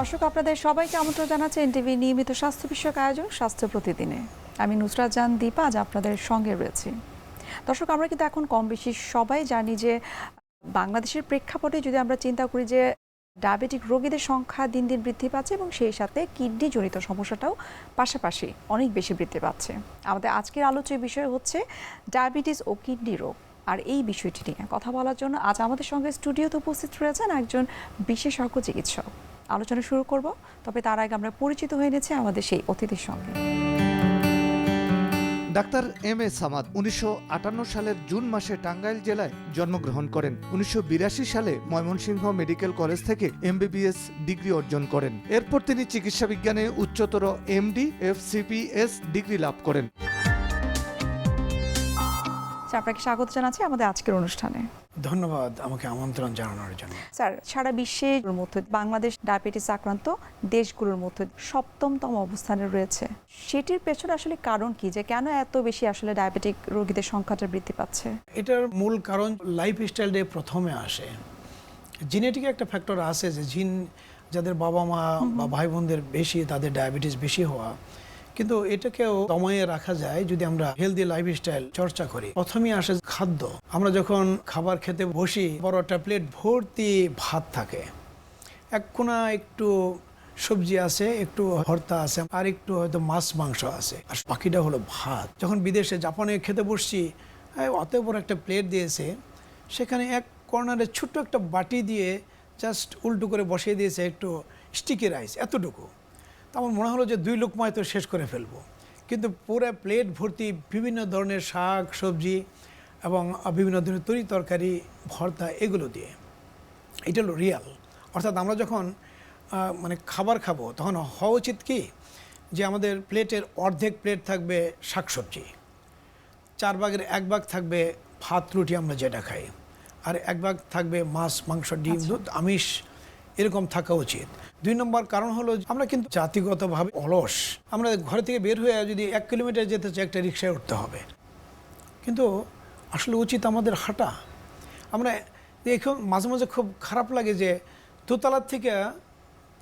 দর্শক, আপনাদের সবাইকে আমন্ত্রণ জানাচ্ছে এনটিভি নিয়মিত স্বাস্থ্য বিষয়ক আয়োজন, স্বাস্থ্য প্রতিদিনে। আমি নুসরাত জান দীপা, আজ আপনাদের সঙ্গে রয়েছি। দর্শক, আমরা কিন্তু এখন কম বেশি সবাই জানি যে, বাংলাদেশের প্রেক্ষাপটে যদি আমরা চিন্তা করি যে, ডায়াবেটিক রোগীদের সংখ্যা দিন দিন বৃদ্ধি পাচ্ছে এবং সেই সাথে কিডনি জনিত সমস্যাটাও পাশাপাশি অনেক বেশি বৃদ্ধি পাচ্ছে। আমাদের আজকের আলোচ্য বিষয় হচ্ছে ডায়াবেটিস ও কিডনি রোগ। আর এই বিষয়টি নিয়ে কথা বলার জন্য আজ আমাদের সঙ্গে স্টুডিওতে উপস্থিত রয়েছেন একজন বিশেষজ্ঞ চিকিৎসক। আলোচনা শুরু করব, তবে তার আগে আমরা পরিচিত হয়ে নিয়েছি আমাদের সেই অতিথির সঙ্গে। ডাক্তার এম এ সামাদ উনিশশো আটান্ন সালের জুন মাসে টাঙ্গাইল জেলায় জন্মগ্রহণ করেন। উনিশশো বিরাশি সালে ময়মনসিংহ মেডিকেল কলেজ থেকে এমবিবিএস ডিগ্রি অর্জন করেন। এরপর তিনি চিকিৎসা বিজ্ঞানে উচ্চতর এমডি, এফসিপিএস ডিগ্রি লাভ করেন। স্যার, আপনাকে স্বাগত জানাচ্ছি আমাদের আজকের অনুষ্ঠানে। ধন্যবাদ আমাকে আমন্ত্রণ জানানোর জন্য। স্যার সারা বিশ্বের মধ্যে বাংলাদেশ ডায়াবেটিস আক্রান্ত দেশগুলোর মধ্যে সপ্তমতম অবস্থানে রয়েছে। সেটির পেছনে আসলে কারণ কি? যে কেন এত বেশি আসলে ডায়াবেটিক রোগীদের সংখ্যাটা বৃদ্ধি পাচ্ছে? এটার মূল কারণ লাইফস্টাইল ডে প্রথমে আসে। জিনেটিক একটা ফ্যাক্টর আছে যে জিন যাদের বাবা মা বা ভাই বোনদের বেশি তাদের ডায়াবেটিস বেশি হওয়া। কিন্তু এটাকেও দমায়ে রাখা যায় যদি আমরা হেলদি লাইফস্টাইল চর্চা করি। প্রথমে আসে খাদ্য। আমরা যখন খাবার খেতে বসি, বড় একটা প্লেট ভর্তি ভাত থাকে। এক কোনা একটু সবজি আছে, একটু ভর্তা আছে, আর একটু হয়তো মাছ, মাংস আছে। আর বাকিটা হলো ভাত। যখন বিদেশে জাপানে খেতে বসছি অত বড় একটা প্লেট দিয়েছে। সেখানে এক কর্নারে ছোট্ট একটা বাটি দিয়ে জাস্ট উল্টো করে বসিয়ে দিয়েছে একটু স্টিকি রাইস এতটুকু। তো আমার মনে হলো যে দুই লোকমায় তো শেষ করে ফেলব। কিন্তু পুরো প্লেট ভর্তি বিভিন্ন ধরনের শাক সবজি এবং বিভিন্ন ধরনের তরি তরকারি ভর্তা এগুলো দিয়ে। এটা হলো রিয়াল অর্থাৎ আমরা যখন মানে খাবার খাব তখন হওয়া উচিত কি? যে আমাদের প্লেটের অর্ধেক প্লেট থাকবে শাকসবজি চার ভাগের এক ভাগ থাকবে ভাত রুটি আমরা যেটা খাই। আর এক ভাগ থাকবে মাছ মাংস ডিম দুধ আমিষ এরকম থাকা উচিত। দুই নম্বর কারণ হলো আমরা কিন্তু জাতিগতভাবে অলস। আমরা ঘরে থেকে বের হয়ে যদি এক কিলোমিটার যেতে চাই, একটা রিক্সায় উঠতে হবে। কিন্তু আসলে উচিত আমাদের হাঁটা। আমরা এখন মাঝে মাঝে খুব খারাপ লাগে যে দোতলার থেকে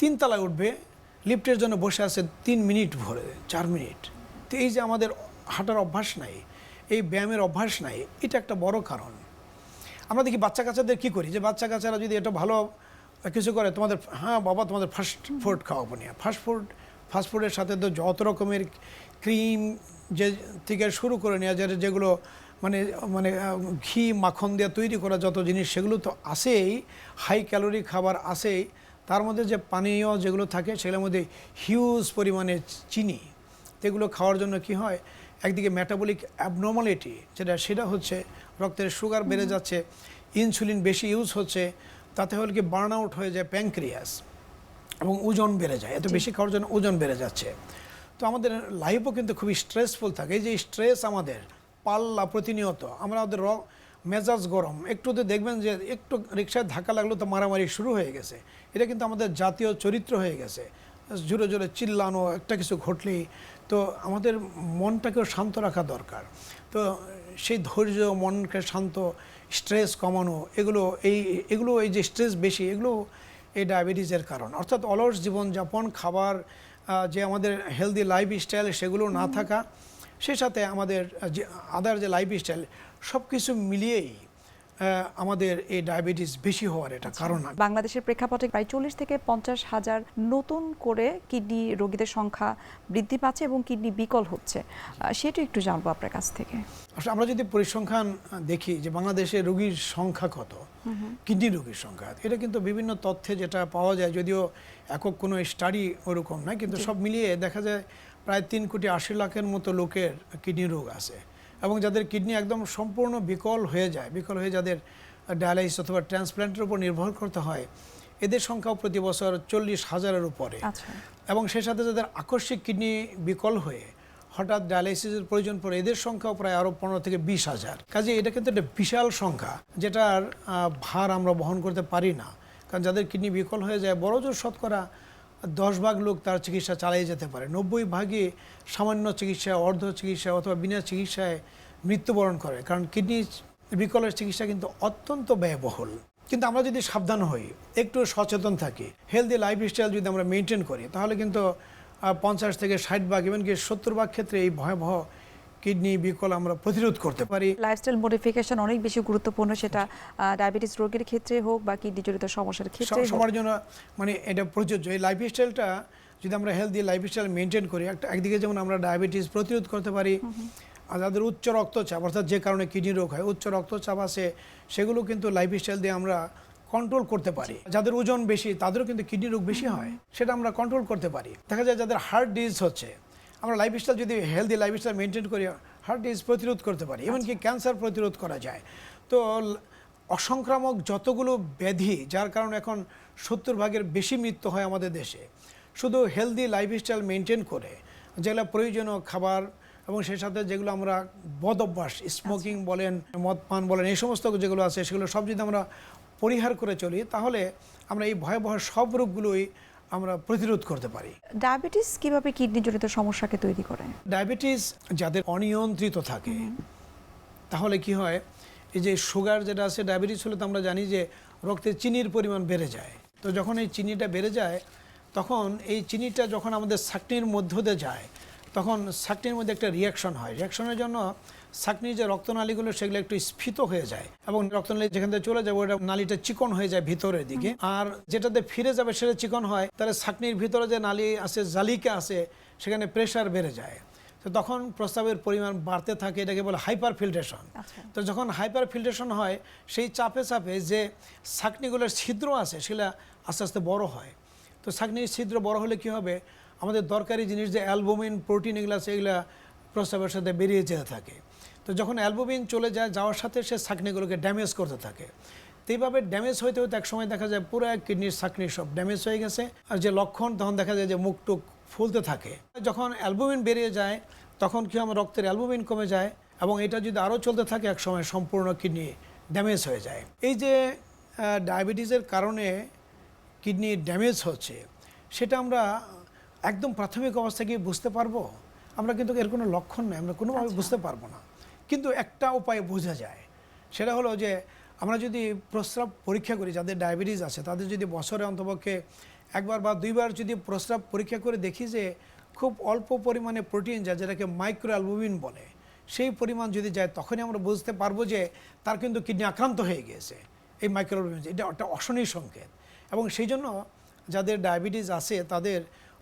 তিনতলায় উঠবে, লিফটের জন্য বসে আছে তিন মিনিট ভরে, চার মিনিট। তো এই যে আমাদের হাঁটার অভ্যাস নাই, এই ব্যায়ামের অভ্যাস নাই, এটা একটা বড় কারণ। আমরা দেখি বাচ্চা কাচ্চাদের কী করি? যে বাচ্চা কাচ্চারা যদি এটা ভালো কিছু করে তোমাদের হ্যাঁ বাবা তোমাদের ফাস্ট ফুড খাওয়াবো নিয়ে। ফাস্ট ফুড ফাস্ট ফুডের সাথে তো যত রকমের ক্রিম যে থেকে শুরু করে নেওয়া যায় যেগুলো মানে মানে ঘি মাখন দিয়ে তৈরি করা যত জিনিস সেগুলো তো আসেই হাই ক্যালোরি খাবার আসেই তার মধ্যে যে পানীয় যেগুলো থাকে সেগুলোর মধ্যে হিউজ পরিমাণে চিনি এগুলো খাওয়ার জন্য কি হয় একদিকে মেটাবলিক অ্যাবনর্মালিটি যেটা সেটা হচ্ছে রক্তের সুগার বেড়ে যাচ্ছে ইনসুলিন বেশি ইউজ হচ্ছে তাতে হলে কি বার্ন আউট হয়ে যায় প্যাঙ্ক্রিয়াস এবং ওজন বেড়ে যায়। এত বেশি খাওয়ার জন্য ওজন বেড়ে যাচ্ছে। তো আমাদের লাইফও কিন্তু খুবই স্ট্রেসফুল থাকে। এই যে স্ট্রেস আমাদের পাল্লা প্রতিনিয়ত আমরা আমাদের র মেজাজ গরম। একটু তো দেখবেন যে একটু রিক্সায় ধাক্কা লাগল তো মারামারি শুরু হয়ে গেছে। এটা কিন্তু আমাদের জাতীয় চরিত্র হয়ে গেছে। জোরে জোরে চিল্লানো একটা কিছু ঘটলেই তো আমাদের মনটাকেও শান্ত রাখা দরকার। তো সেই ধৈর্য মনকে শান্ত স্ট্রেস কমানো এগুলো এই এগুলো এই যে স্ট্রেস বেশি এগুলো এই ডায়াবেটিসের কারণ। অর্থাৎ অলস জীবনযাপন খাবার যে আমাদের হেলদি লাইফ স্টাইল সেগুলো না থাকা সেই সাথে আমাদের যে আদার যে লাইফ স্টাইল সব কিছু মিলিয়েই আমাদের এই ডায়াবেটিস বেশি হওয়ার এটা কারণ বাংলাদেশের প্রেক্ষাপটে প্রায় চল্লিশ থেকে পঞ্চাশ হাজার নতুন করে কিডনি রোগীদের সংখ্যা বৃদ্ধি পাচ্ছে এবং কিডনি বিকল হচ্ছে। সেটা একটু জানব আপনার কাছ থেকে। আসলে আমরা যদি পরিসংখ্যান দেখি যে বাংলাদেশে রোগীর সংখ্যা কত কিডনি রোগীর সংখ্যা এটা কিন্তু বিভিন্ন তথ্যে যেটা পাওয়া যায় যদিও একক কোনো স্টাডি ওরকম না কিন্তু সব মিলিয়ে দেখা যায় প্রায় তিন কোটি আশি লাখের মতো লোকের কিডনি রোগ আছে। এবং যাদের কিডনি একদম সম্পূর্ণ বিকল হয়ে যায় বিকল হয়ে যাদের ডায়ালাইসিস অথবা ট্রান্সপ্ল্যান্টের উপর নির্ভর করতে হয় এদের সংখ্যাও প্রতি বছর চল্লিশ হাজারের উপরে। আচ্ছা। এবং সেই সাথে যাদের আকস্মিক কিডনি বিকল হয়ে হঠাৎ ডায়ালাইসিসের প্রয়োজন পড়ে এদের সংখ্যাও প্রায় আরও পনেরো থেকে বিশ হাজার। কাজে এটা কিন্তু একটা বিশাল সংখ্যা যেটার ভার আমরা বহন করতে পারি না। কারণ যাদের কিডনি বিকল হয়ে যায় বড় জোর শতকরা দশ ভাগ লোক তার চিকিৎসা চালিয়ে যেতে পারে। নব্বই ভাগে সামান্য চিকিৎসা অর্ধ চিকিৎসা অথবা বিনা চিকিৎসায় মৃত্যুবরণ করে। কারণ কিডনি বিকলের চিকিৎসা কিন্তু অত্যন্ত ব্যয়বহুল। কিন্তু আমরা যদি সাবধান হই, একটু সচেতন থাকি হেলদি লাইফস্টাইল যদি আমরা মেনটেন করি, তাহলে কিন্তু পঞ্চাশ থেকে ষাট ভাগ এমনকি সত্তর ভাগ ক্ষেত্রে এই ভয়াবহ কিডনি বিকল আমরা প্রতিরোধ করতে পারি। লাইফস্টাইল মডিফিকেশন অনেক বেশি গুরুত্বপূর্ণ সেটা ডায়াবেটিস রোগের ক্ষেত্রে হোক বা কিডনি জড়িত সমস্যার ক্ষেত্রে সব- সবার জন্য মানে এটা প্রযোজ্য। এই লাইফস্টাইলটা যদি আমরা হেলদি লাইফস্টাইল মেনটেন করি একটা একদিকে যেমন আমরা ডায়াবেটিস প্রতিরোধ করতে পারি আর যাদের উচ্চ রক্তচাপ অর্থাৎ যে কারণে কিডনি রোগ হয় উচ্চ রক্তচাপ আছে সেগুলো কিন্তু লাইফস্টাইল দিয়ে আমরা কন্ট্রোল করতে পারি। যাদের ওজন বেশি তাদেরও কিন্তু কিডনি রোগ বেশি হয় সেটা আমরা কন্ট্রোল করতে পারি। দেখা যায় যাদের হার্ট ডিজিজ হচ্ছে আমরা লাইফস্টাইল যদি হেলদি লাইফস্টাইল মেনটেন করি হার্ট ডিজিজ প্রতিরোধ করতে পারি এমনকি ক্যান্সার প্রতিরোধ করা যায়। তো অসংক্রামক যতগুলো ব্যাধি যার কারণে এখন সত্তর ভাগের বেশি মৃত্যু হয় আমাদের দেশে শুধু হেলদি লাইফস্টাইল মেনটেন করে যেগুলো প্রয়োজনীয় খাবার এবং সেই সাথে যেগুলো আমরা বদ অভ্যাস স্মোকিং বলেন মদ পান বলেন এই সমস্ত যেগুলো আছে সেগুলো সব যদি আমরা পরিহার করে চলি তাহলে আমরা এই ভয়াবহ সব রোগগুলোই আমরা প্রতিরোধ করতে পারি। ডায়াবেটিস কীভাবে কিডনি জড়িত সমস্যাকে তৈরি করে? ডায়াবেটিস যাদের অনিয়ন্ত্রিত থাকে তাহলে কি হয় এই যে সুগার যেটা আছে ডায়াবেটিস হলে তো আমরা জানি যে রক্তে চিনির পরিমাণ বেড়ে যায়। তো যখন এই চিনিটা বেড়ে যায় তখন এই চিনিটা যখন আমাদের সাকনির মধ্য দিয়ে যায় তখন সাকনির মধ্যে একটা রিয়াকশন হয়। রিয়াকশনের জন্য সাকনির যে রক্তনালীগুলো সেগুলো একটু স্ফীত হয়ে যায় এবং রক্তনালী যেখান থেকে চলে যাবে ওটা নালীটা চিকন হয়ে যায় ভিতরের দিকে। আর যেটাতে ফিরে যাবে সেটা চিকন হয় তাহলে সাকনির ভিতরে যে নালী আছে জালিকা আছে সেখানে প্রেশার বেড়ে যায়। তো তখন প্রস্রাবের পরিমাণ বাড়তে থাকে এটাকে বলে হাইপার ফিল্ট্রেশন আচ্ছা। তো যখন হাইপার ফিল্ট্রেশন হয় সেই চাপে চাপে যে ছাকনিগুলোর ছিদ্র আছে সেগুলো আস্তে আস্তে বড় হয়। তো ছাকনির ছিদ্র বড় হলে কি হবে? আমাদের দরকারি জিনিস যে অ্যালবুমিন প্রোটিন এগুলো আছে এগুলো প্রস্রাবের সাথে বেরিয়ে যেতে থাকে। তো যখন অ্যালবুমিন চলে যায় যাওয়ার সাথে সে ছাকনিগুলোকে ড্যামেজ করতে থাকে। তো এইভাবে ড্যামেজ হইতে হইতে এক সময় দেখা যায় পুরো এক কিডনির ছাকনি সব ড্যামেজ হয়ে গেছে। আর যে লক্ষণ তখন দেখা যায় যে মুখ টুক ফুলতে থাকে। যখন অ্যালবুমিন বেরিয়ে যায় তখন কি আমার রক্তের অ্যালবুমিন কমে যায় এবং এটা যদি আরও চলতে থাকে এক সময় সম্পূর্ণ কিডনি ড্যামেজ হয়ে যায়। এই যে ডায়াবেটিসের কারণে কিডনি ড্যামেজ হচ্ছে সেটা আমরা একদম প্রাথমিক অবস্থা গিয়ে বুঝতে পারব? আমরা কিন্তু এর কোনো লক্ষণ নেই আমরা কোনোভাবে বুঝতে পারব না। কিন্তু একটা উপায়ে বোঝা যায়। সেটা হলো যে, আমরা যদি প্রস্রাব পরীক্ষা করি, যাদের ডায়াবেটিস আছে, তাদের যদি বছরে অন্তপক্ষে একবার বা দুইবার যদি প্রস্রাব পরীক্ষা করে দেখি যে, খুব অল্প পরিমাণে প্রোটিন যায়, যেটাকে মাইক্রো অ্যালবুমিন বলে, সেই পরিমাণ যদি যায়, তখনই আমরা বুঝতে পারব যে, তার কিন্তু কিডনি আক্রান্ত হয়ে গিয়েছে। এই মাইক্রো অ্যালবুমিন এটা একটা অশনীয় সংকেত। এবং সেই জন্য যাদের ডায়াবেটিস আছে, তাদের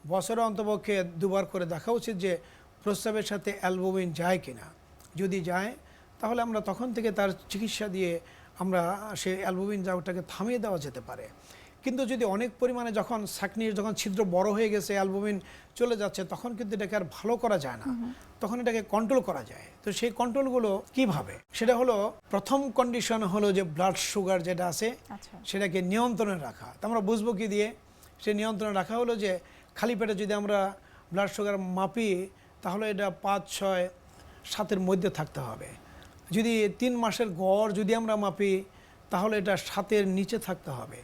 বছরে অন্তপক্ষে দুবার করে দেখা উচিত যে, প্রস্রাবের সাথে অ্যালবুমিন যায় কিনা। যদি যায় তাহলে আমরা তখন থেকে তার চিকিৎসা দিয়ে আমরা সে অ্যালবুমিন যাওয়াটাকে থামিয়ে দেওয়া যেতে পারে। কিন্তু যদি অনেক পরিমাণে যখন সাকনির যখন ছিদ্র বড় হয়ে গেছে অ্যালবুমিন চলে যাচ্ছে তখন কিন্তু এটাকে আর ভালো করা যায় না। তখন এটাকে কন্ট্রোল করা যায়। তো সেই কন্ট্রোলগুলো কীভাবে? সেটা হলো প্রথম কন্ডিশন হলো যে ব্লাড সুগার যেটা আছে আচ্ছা। সেটাকে নিয়ন্ত্রণে রাখা। তা আমরা বুঝব কি দিয়ে? সে নিয়ন্ত্রণে রাখা হলো যে খালি পেটে যদি আমরা ব্লাড সুগার মাপি তাহলে এটা পাঁচ ছয় সাতের মধ্যে থাকতে হবে। যদি তিন মাসের গড় যদি আমরা মাপি তাহলে এটা সাতের নিচে থাকতে হবে।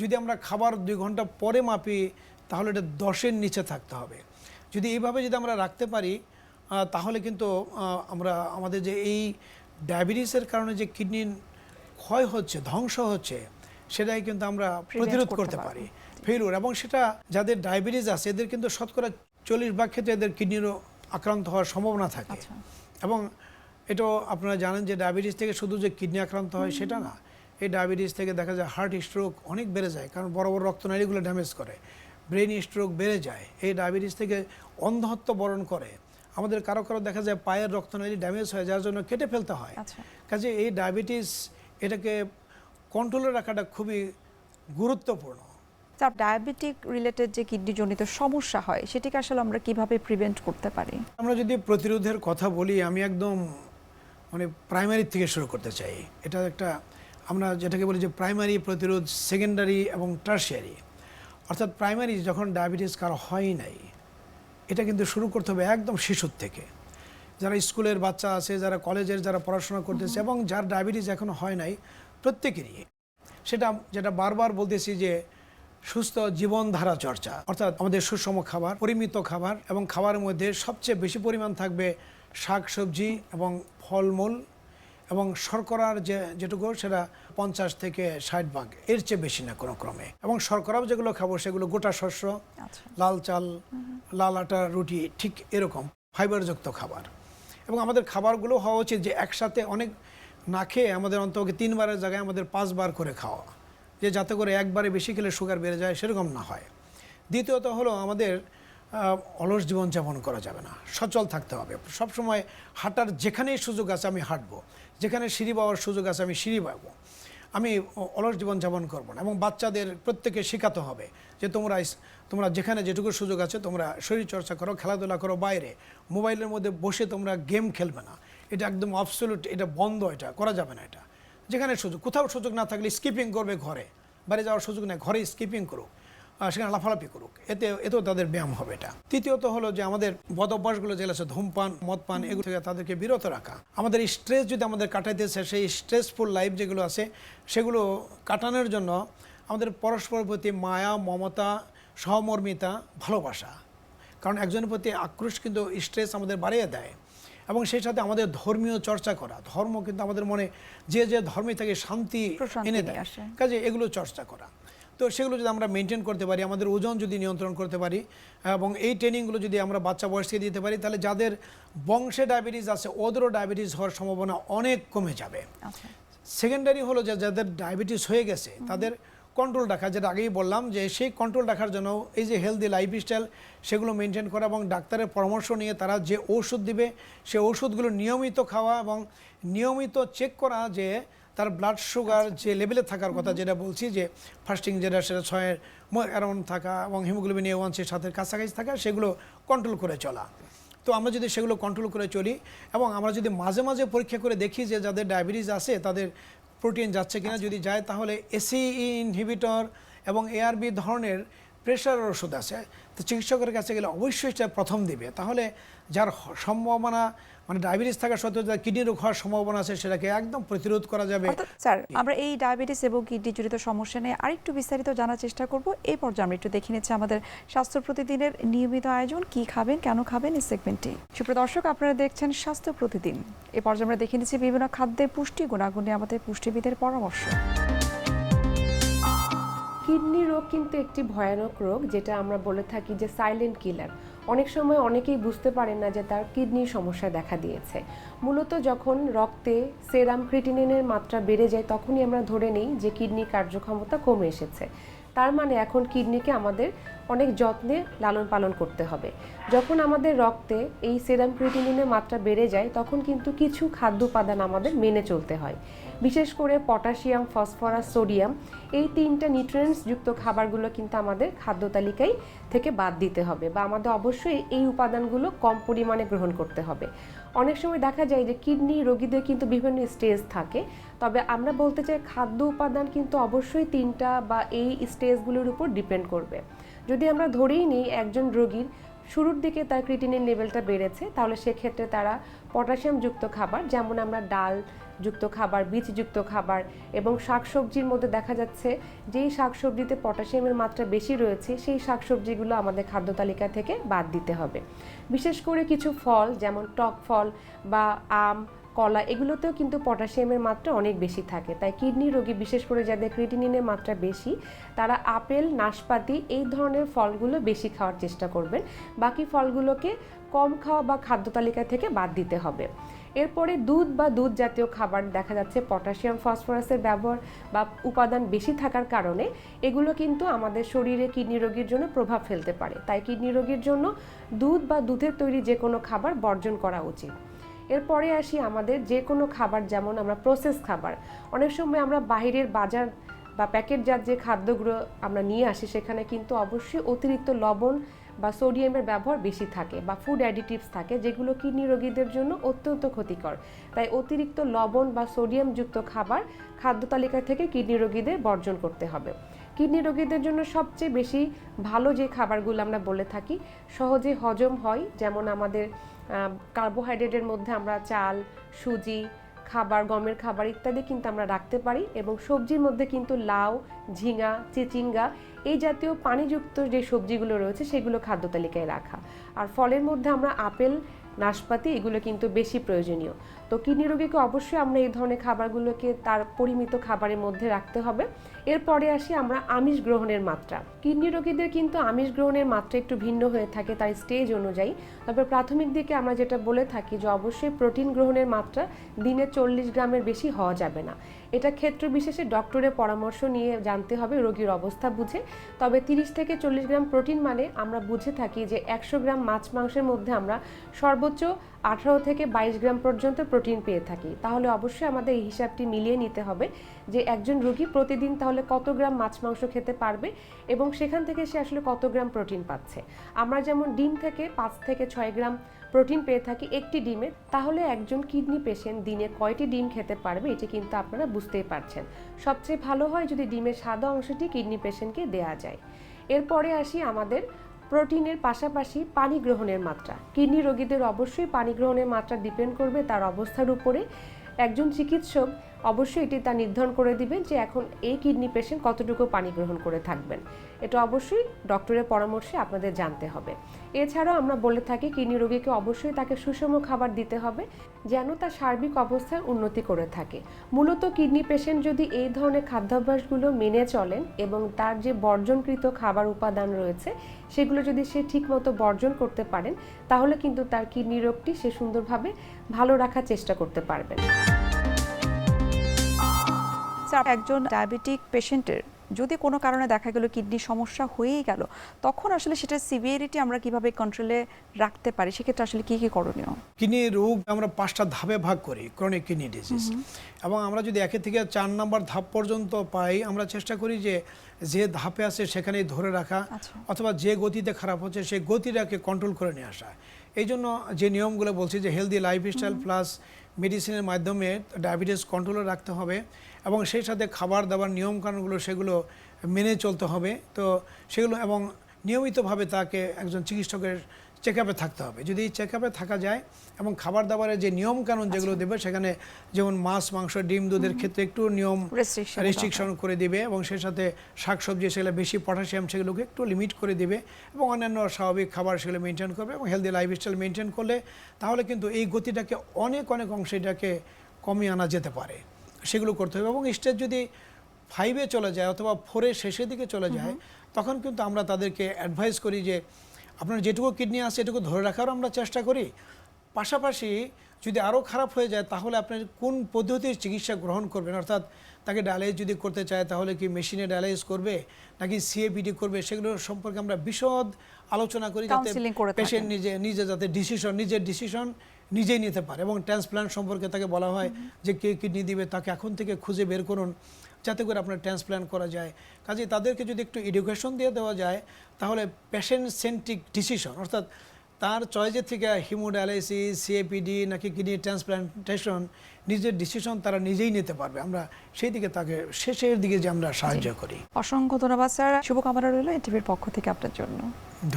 যদি আমরা খাবার দুই ঘণ্টা পরে মাপি তাহলে এটা দশের নিচে থাকতে হবে। যদি এইভাবে যদি আমরা রাখতে পারি তাহলে কিন্তু আমরা আমাদের যে এই ডায়াবেটিসের কারণে যে কিডনির ক্ষয় হচ্ছে ধ্বংস হচ্ছে সেটাই কিন্তু আমরা প্রতিরোধ করতে পারি। ফেলুর এবং সেটা যাদের ডায়াবেটিস আছে এদের কিন্তু শতকরা চল্লিশ ভাগ ক্ষেত্রে এদের কিডনিরও আক্রান্ত হওয়ার সম্ভাবনা থাকে। আচ্ছা। এবং এটাও আপনারা জানেন যে ডায়াবেটিস থেকে শুধু যে কিডনি আক্রান্ত হয় সেটা না এই ডায়াবেটিস থেকে দেখা যায় হার্ট স্ট্রোক অনেক বেড়ে যায় কারণ বড় বড় রক্তনালীগুলো ড্যামেজ করে ব্রেন স্ট্রোক বেড়ে যায় এই ডায়াবেটিস থেকে অন্ধত্ব বরণ করে। আমাদের কারও কারও দেখা যায় পায়ের রক্তনালী ড্যামেজ হয় যার জন্য কেটে ফেলতে হয়। আচ্ছা। কাজে এই ডায়াবেটিস এটাকে কন্ট্রোলে রাখাটা খুবই গুরুত্বপূর্ণ। তার ডায়াবেটিক রিলেটেড যে কিডনি জনিত সমস্যা হয় সেটিকে আসলে আমরা কীভাবে প্রিভেন্ট করতে পারি? আমরা যদি প্রতিরোধের কথা বলি আমি একদম মানে প্রাইমারি থেকে শুরু করতে চাই। এটা একটা আমরা যেটাকে বলি যে প্রাইমারি প্রতিরোধ সেকেন্ডারি এবং টার্সিয়ারি অর্থাৎ প্রাইমারি যখন ডায়াবেটিস কারও হয় নাই এটা কিন্তু শুরু করতে হবে একদম শিশুর থেকে। যারা স্কুলের বাচ্চা আছে যারা কলেজের যারা পড়াশোনা করতেছে এবং যার ডায়াবেটিস এখনও হয় নাই প্রত্যেকেরই। সেটা যেটা বারবার বলতেছি যে সুস্থ জীবনধারা চর্চা অর্থাৎ আমাদের সুষম খাবার পরিমিত খাবার এবং খাবারের মধ্যে সবচেয়ে বেশি পরিমাণ থাকবে শাক সবজি এবং ফলমূল এবং শর্করার যে যেটুকু সেটা পঞ্চাশ থেকে ষাট ভাগ এর চেয়ে বেশি না কোনো ক্রমে। এবং শর্করাও যেগুলো খাব সেগুলো গোটা শস্য আচ্ছা। লাল চাল লাল আটা রুটি ঠিক এরকম ফাইবারযুক্ত খাবার। এবং আমাদের খাবারগুলো হওয়া উচিত যে একসাথে অনেক না খেয়ে আমাদের অন্তকে তিনবারের জায়গায় আমাদের পাঁচবার করে খাওয়া। যে যাতে করে একবারে বেশি খেলে সুগার বেড়ে যায় সেরকম না হয়। দ্বিতীয়ত হলো আমাদের অলস জীবনযাপন করা যাবে না। সচল থাকতে হবে। সবসময় হাঁটার যেখানেই সুযোগ আছে আমি হাঁটবো। যেখানে সিঁড়ি পাওয়ার সুযোগ আছে আমি সিঁড়ি পাবো আমি অলস জীবনযাপন করব না এবং বাচ্চাদের প্রত্যেকে শেখাতে হবে যে তোমরা তোমরা যেখানে যেটুকু সুযোগ আছে তোমরা শরীর চর্চা করো, খেলাধুলা করো বাইরে। মোবাইলের মধ্যে বসে তোমরা গেম খেলবে না। এটা একদম অবসলুট এটা বন্ধ এটা, করা যাবে না এটা। যেখানে সুযোগ, কোথাও সুযোগ না থাকলে স্কিপিং করবে ঘরে। বাইরে যাওয়ার সুযোগ নেই ঘরে স্কিপিং করুক সেখানে লাফালাফি করুক। এতে, এতেও তাদের ব্যায়াম হবে এটা। তৃতীয়ত হলো যে আমাদের বদ অভ্যাসগুলো যেগুলো আছে, ধূমপান, মদপান, এগুলো থেকে তাদেরকে বিরত রাখা। আমাদের স্ট্রেস যদি আমাদের কাটাইতেছে, সেই স্ট্রেসফুল লাইফ যেগুলো আছে, সেগুলো কাটানোর জন্য আমাদের পরস্পরের প্রতি মায়া, মমতা, সহমর্মিতা, ভালোবাসা। কারণ একজনের প্রতি আক্রোশ কিন্তু স্ট্রেস আমাদের বাড়িয়ে দেয়। এবং সেই সাথে আমাদের ধর্মীয় চর্চা করা। ধর্ম কিন্তু আমাদের মনে যে যে ধর্মে থাকে শান্তি এনে দেয়। কাজে এগুলো চর্চা করা। তো সেগুলো যদি আমরা মেনটেন করতে পারি আমাদের ওজন যদি নিয়ন্ত্রণ করতে পারি এবং এই ট্রেনিংগুলো যদি আমরা বাচ্চা বয়স থেকে দিতে পারি তাহলে যাদের বংশে ডায়াবেটিস আছে ওদেরও ডায়াবেটিস হওয়ার সম্ভাবনা অনেক কমে যাবে। আচ্ছা। সেকেন্ডারি হলো যে যাদের ডায়াবেটিস হয়ে গেছে তাদের কন্ট্রোল রাখা যেটা আগেই বললাম যে সেই কন্ট্রোল রাখার জন্য এই যে হেলদি লাইফস্টাইল সেগুলো মেনটেন করা এবং ডাক্তারের পরামর্শ নিয়ে তারা যে ওষুধ দিবে সে ওষুধগুলো নিয়মিত খাওয়া এবং নিয়মিত চেক করা যে তার ব্লাড সুগার যে লেভেলে থাকার কথা যেটা বলছি যে ফার্স্টিং যেটা সেটা ছয়ের অ্যারাউন্ড থাকা এবং হিমোগ্লোবিন এ ওয়ান সাথে কাছাকাছি থাকা সেগুলো কন্ট্রোল করে চলা। তো আমরা যদি সেগুলো কন্ট্রোল করে চলি এবং আমরা যদি মাঝে মাঝে পরীক্ষা করে দেখি যে যাদের ডায়াবেটিস আছে তাদের প্রোটিন যাচ্ছে কিনা যদি যায়, তাহলে এসি ইনহিবিটর এবং এআরবি ধরনের প্রেশারের ওষুধ আছে। তো চিকিৎসকের কাছে গেলে অবশ্যই সেটা প্রথম দিবে। তাহলে যার সম্ভাবনা মানে ডায়াবেটিস থাকা সত্ত্বেও যার কিডনি রোগ হওয়ার সম্ভাবনা আছে সেটাকে একদম প্রতিরোধ করা যাবে। স্যার আমরা এই ডায়াবেটিস এবং কিডনি জড়িত সমস্যা নিয়ে আরেকটু বিস্তারিত জানার চেষ্টা করব। এই পর্যায়ে আমরা একটু দেখে নিচ্ছি আমাদের স্বাস্থ্য প্রতিদিনের নিয়মিত আয়োজন কি খাবেন কেন খাবেন এই সেগমেন্টে সুপ্রিয় দর্শক আপনারা দেখছেন স্বাস্থ্য প্রতিদিন। এই পর্যায়ে আমরা দেখে নিচ্ছি বিভিন্ন খাদ্যের পুষ্টি গুণাগুণে আমাদের পুষ্টিবিদের পরামর্শ। কিডনি রোগ কিন্তু একটি ভয়ানক রোগ যেটা আমরা বলে থাকি যে সাইলেন্ট কিলার অনেক সময় অনেকেই বুঝতে পারেন না যে তার কিডনির সমস্যা দেখা দিয়েছে। মূলত যখন রক্তে সেরাম ক্রিটিনিনের মাত্রা বেড়ে যায়, তখনই আমরা ধরে নিই যে কিডনির কার্যক্ষমতা কমে এসেছে। তার মানে এখন কিডনিকে আমাদের অনেক যত্নে লালন পালন করতে হবে। যখন আমাদের রক্তে এই সেরাম ক্রিটিনিনের মাত্রা বেড়ে যায়, তখন কিন্তু কিছু খাদ্য উপাদান আমাদের মেনে চলতে হয়। বিশেষ করে পটাশিয়াম, ফসফরাস, সোডিয়াম এই তিনটা নিউট্রিয়েন্টস যুক্ত খাবারগুলো কিন্তু আমাদের খাদ্য তালিকায় থেকে বাদ দিতে হবে বা আমাদের অবশ্যই এই উপাদানগুলো কম পরিমাণে গ্রহণ করতে হবে। অনেক সময় দেখা যায় যে কিডনি রোগীদের কিন্তু বিভিন্ন স্টেজ থাকে, তবে আমরা বলতে চাই খাদ্য উপাদান কিন্তু অবশ্যই তিনটা বা এই স্টেজগুলোর উপর ডিপেন্ড করবে। যদি আমরা ধরেই নিই একজন রোগীর শুরুর দিকে তার ক্রিটিনের লেভেলটা বেড়েছে, তাহলে সেক্ষেত্রে তারা পটাশিয়ামযুক্ত খাবার, যেমন আমরা ডাল যুক্ত খাবার, বীজযুক্ত খাবার এবং শাকসবজির মধ্যে দেখা যাচ্ছে যেই শাকসবজিতে পটাশিয়ামের মাত্রা বেশি রয়েছে, সেই শাকসবজিগুলো আমাদের খাদ্য তালিকা থেকে বাদ দিতে হবে। বিশেষ করে কিছু ফল, যেমন টক ফল বা আম কলা এগুলোতেও কিন্তু পটাশিয়ামের মাত্রা অনেক বেশি থাকে। তাই কিডনি রোগী, বিশেষ করে যাদের ক্রিটিনিনের মাত্রা বেশি, তারা আপেল, নাশপাতি এই ধরনের ফলগুলো বেশি খাওয়ার চেষ্টা করবেন। বাকি ফলগুলোকে কম খাওয়া বা খাদ্য তালিকা থেকে বাদ দিতে হবে। এরপরে দুধ বা দুধ জাতীয় খাবার দেখা যাচ্ছে পটাশিয়াম, ফসফরাসের ব্যবহার বা উপাদান বেশি থাকার কারণে এগুলো কিন্তু আমাদের শরীরে কিডনি রোগীর জন্য প্রভাব ফেলতে পারে। তাই কিডনি রোগীর জন্য দুধ বা দুধের তৈরি যে কোনো খাবার বর্জন করা উচিত। এরপরে আসি আমাদের যে কোনো খাবার, যেমন আমরা প্রসেস খাবার। অনেক সময় আমরা বাইরের বাজার বা প্যাকেটজাত যে খাদ্যগুলো আমরা নিয়ে আসি, সেখানে কিন্তু অবশ্যই অতিরিক্ত লবণ বা সোডিয়ামের ব্যবহার বেশি থাকে বা ফুড অ্যাডিটিভস থাকে, যেগুলো কিডনি রোগীদের জন্য অত্যন্ত ক্ষতিকর। তাই অতিরিক্ত লবণ বা সোডিয়ামযুক্ত খাবার খাদ্য তালিকা থেকে কিডনি রোগীদের বর্জন করতে হবে। কিডনি রোগীদের জন্য সবচেয়ে বেশি ভালো যে খাবারগুলো আমরা বলে থাকি, সহজে হজম হয়। যেমন আমাদের কার্বোহাইড্রেটের মধ্যে আমরা চাল, সুজি, খাবার, গমের খাবার ইত্যাদি কিন্তু আমরা রাখতে পারি এবং সবজির মধ্যে কিন্তু লাউ, ঝিঙা, চিচিঙ্গা এই জাতীয় পানিযুক্ত যে সবজিগুলো রয়েছে সেগুলো খাদ্য তালিকায় রাখা। আর ফলের মধ্যে আমরা আপেল, নাশপাতি এগুলো কিন্তু বেশি প্রয়োজনীয়। তো কিডনি রোগীকে অবশ্যই আমরা এই ধরনের খাবারগুলোকে তার পরিমিত খাবারের মধ্যে রাখতে হবে। এরপরে আসি আমরা আমিষ গ্রহণের মাত্রা। কিডনি রোগীদের কিন্তু আমিষ গ্রহণের মাত্রা একটু ভিন্ন হয়ে থাকে তার স্টেজ অনুযায়ী। তবে প্রাথমিক দিকে আমরা যেটা বলে থাকি যে অবশ্যই প্রোটিন গ্রহণের মাত্রা দিনে চল্লিশ গ্রামের বেশি হওয়া যাবে না। এটা ক্ষেত্র বিশেষে ডক্টরের পরামর্শ নিয়ে জানতে হবে, রোগীর অবস্থা বুঝে। তবে তিরিশ থেকে চল্লিশ গ্রাম প্রোটিন মানে আমরা বুঝে থাকি যে একশো গ্রাম মাছ মাংসের মধ্যে আমরা সর্বোচ্চ আঠারো থেকে বাইশ গ্রাম পর্যন্ত প্রোটিন পেয়ে থাকি। তাহলে অবশ্যই আমাদের এই হিসাবটি মিলিয়ে নিতে হবে যে একজন রোগী প্রতিদিন তাহলে কত গ্রাম মাছ মাংস খেতে পারবে এবং সেখান থেকে সে আসলে কত গ্রাম প্রোটিন পাচ্ছে। আমরা যেমন ডিম থেকে পাঁচ থেকে ছয় গ্রাম প্রোটিন পেয়ে থাকি একটি ডিমে, তাহলে একজন কিডনি পেশেন্ট দিনে কয়টি ডিম খেতে পারবে এটি কিন্তু আপনারা বুঝতেই পারছেন। সবচেয়ে ভালো হয় যদি ডিমের সাদা অংশটি কিডনি পেশেন্টকে দেয়া যায়। এরপরে আসি আমাদের প্রোটিনের পাশাপাশি পানি গ্রহণের মাত্রা। কিডনি রোগীদের অবশ্যই পানি গ্রহণের মাত্রা ডিপেন্ড করবে, তার অবস্থার উপরে। একজন চিকিৎসক অবশ্যই এটি তা নির্ধারণ করে দিবেন যে এখন এই কিডনি পেশেন্ট কতটুকু পানি গ্রহণ করে থাকবেন। এটা অবশ্যই ডক্টরের পরামর্শে আপনাদের জানতে হবে। এছাড়াও আমরা বলে থাকি, কিডনি রোগীকে অবশ্যই তাকে সুষম খাবার দিতে হবে যেন তার সার্বিক অবস্থার উন্নতি করে থাকে। মূলত কিডনি পেশেন্ট যদি এই ধরনের খাদ্যাভ্যাসগুলো মেনে চলেন এবং তার যে বর্জনকৃত খাবার উপাদান রয়েছে, সেগুলো যদি সে ঠিকমতো বর্জন করতে পারেন, তাহলে কিন্তু তার কিডনি রোগটি সে সুন্দরভাবে ভালো রাখার চেষ্টা করতে পারবেন। একজন ডায়াবেটিক পেশেন্টের যদি কোনো কারণে দেখা গেল কিডনি সমস্যা হয়েই গেল তখন আসলে সেটার সিভিয়ারিটি আমরা কীভাবে কন্ট্রোলে রাখতে পারি? সেক্ষেত্রে আসলে কি কি করণীয়? কিডনি রোগ আমরা পাঁচটা ধাপে ভাগ করি ক্রনিক কিডনি ডিজিজ এবং আমরা যদি একে থেকে চার নাম্বার ধাপ পর্যন্ত পাই আমরা চেষ্টা করি যে যে ধাপে আছে সেখানেই ধরে রাখা আচ্ছা। অথবা যে গতিতে খারাপ হচ্ছে সেই গতিটাকে কন্ট্রোল করে নিয়ে আসা। এই জন্য যে নিয়মগুলো বলছি যে হেলদি লাইফস্টাইল প্লাস মেডিসিনের মাধ্যমে ডায়াবেটিস কন্ট্রোলে রাখতে হবে। এবং সেই সাথে খাবার দাবার নিয়মকানুনগুলো সেগুলো মেনে চলতে হবে। তো সেগুলো এবং নিয়মিতভাবে তাকে একজন চিকিৎসকের চেক আপে থাকতে হবে। যদি চেক আপে থাকা যায় এবং খাবার দাবারের যে নিয়ম কানুন যেগুলো দেবে সেখানে যেমন মাছ মাংস ডিম দুধের ক্ষেত্রে একটু নিয়ম রেস্ট্রিকশন করে দিবে এবং সেই সাথে শাকসবজি সেগুলো বেশি পটাশিয়াম সেগুলোকে একটু লিমিট করে দিবে এবং অন্যান্য স্বাভাবিক খাবার সেগুলো মেনটেন করবে এবং হেলদি লাইফস্টাইল মেনটেন করলে তাহলে কিন্তু এই গতিটাকে অনেক অনেক অংশে এটাকে কমিয়ে আনা যেতে পারে। সেগুলো করতে হবে এবং স্টেজ যদি ফাইভে চলে যায় অথবা ফোরের শেষের দিকে চলে যায় তখন কিন্তু আমরা তাদেরকে অ্যাডভাইস করি যে আপনার যেটুকু কিডনি আছে এটুকু ধরে রাখারও আমরা চেষ্টা করি। পাশাপাশি যদি আরও খারাপ হয়ে যায় তাহলে আপনি কোন পদ্ধতির চিকিৎসা গ্রহণ করবেন? অর্থাৎ তাকে ডায়ালাইজ যদি করতে চায় তাহলে কি মেশিনে ডায়ালাইজ করবে? নাকি সিএপিডি করবে? সেগুলো সম্পর্কে আমরা বিশদ আলোচনা করি যাতে। পেশেন্ট নিজে নিজে যাতে ডিসিশন নিজের ডিসিশন নিজেই নিতে পারে এবং ট্রান্সপ্লান্ট সম্পর্কে তাকে বলা হয় যে কে কিডনি দিবে তাকে এখন থেকে খুঁজে বের করুন যাতে করে আপনার ট্রান্সপ্লান্ট করা যায়। কাজে তাদেরকে যদি একটু এডুকেশন দিয়ে দেওয়া যায় তাহলে পেশেন্ট সেন্ট্রিক ডিসিশন অর্থাৎ তার চয়েসের থেকে হিমোডায়ালাইসিস সিএপিডি নাকি কিডনি ট্রান্সপ্লান্টেশন নিজের ডিসিশন তারা নিজেই নিতে পারবে। আমরা সেই দিকে তাকে শেষের দিকে যে আমরা সাহায্য করি। অসংখ্য ধন্যবাদ স্যার। শুভকামনা রইল এনটিভির পক্ষ থেকে আপনার জন্য।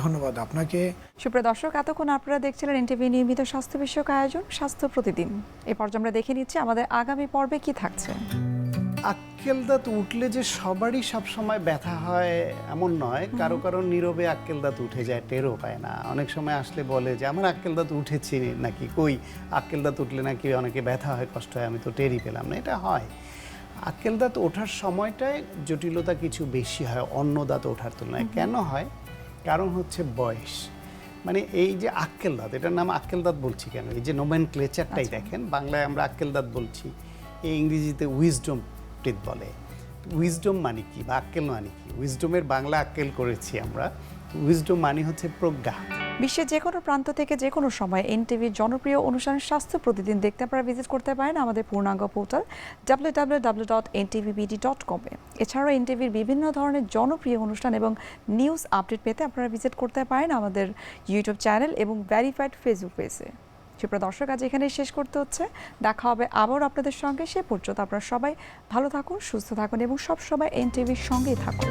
ধন্যবাদ আপনাকে। সুপ্রিয় দর্শক এতক্ষণ আপনারা দেখছিলেন এনটিভি নিয়মিত স্বাস্থ্য বিষয়ক আয়োজন স্বাস্থ্য প্রতিদিন। এ পর্যায়ে আমরা দেখে নিচ্ছি আমাদের আগামী পর্বে কি থাকছে। আক্কেল দাঁত উঠলে যে সবারই সবসময় ব্যথা হয় এমন নয়। কারও কারও নীরবে আক্কেল দাঁত উঠে যায় টেরও পায় না। অনেক সময় আসলে বলে যে আমার আক্কেল দাঁত উঠেছে নাকি? কই? আক্কেল দাঁত উঠলে নাকি অনেকে ব্যথা হয় কষ্ট হয় আমি তো টেরই পেলাম না। এটা হয়। আক্কেল দাঁত ওঠার সময়টায় জটিলতা কিছু বেশি হয় অন্য দাঁত ওঠার তুলনায়। কেন হয়? কারণ হচ্ছে বয়স। মানে এই যে আক্কেল দাঁত এটার নাম আক্কেল দাঁত বলছি কেন? এই যে নোমেন ক্লেচারটাই দেখেন বাংলায় আমরা আক্কেল দাঁত বলছি। এই ইংরেজিতে উইজডম টিথ বলে। উইজডম মানে কি বা আক্কেল মানে কি? উইজডমের বাংলা আক্কেল করেছি আমরা। উইজডম মানে হচ্ছে প্রজ্ঞা। বিশ্বের যে কোনো প্রান্ত থেকে যে কোনো সময় এনটিভির জনপ্রিয় অনুষ্ঠান স্বাস্থ্য প্রতিদিন দেখতে আপনারা ভিজিট করতে পারেন আমাদের পূর্ণাঙ্গ portal W W W dot NTVBD dot কমে এছাড়াও এনটিভির বিভিন্ন ধরনের জনপ্রিয় অনুষ্ঠান এবং নিউজ আপডেট পেতে আপনারা ভিজিট করতে পারেন আমাদের ইউটিউব চ্যানেল এবং ভ্যারিফাইড ফেসবুক পেজে সুপ্রিয় দর্শক, আজ এখানেই শেষ করতে হচ্ছে। দেখা হবে আবার আপনাদের সঙ্গে। সে পর্যন্ত আপনারা সবাই ভালো থাকুন, সুস্থ থাকুন এবং সব সময় এনটিভির সঙ্গেই থাকুন।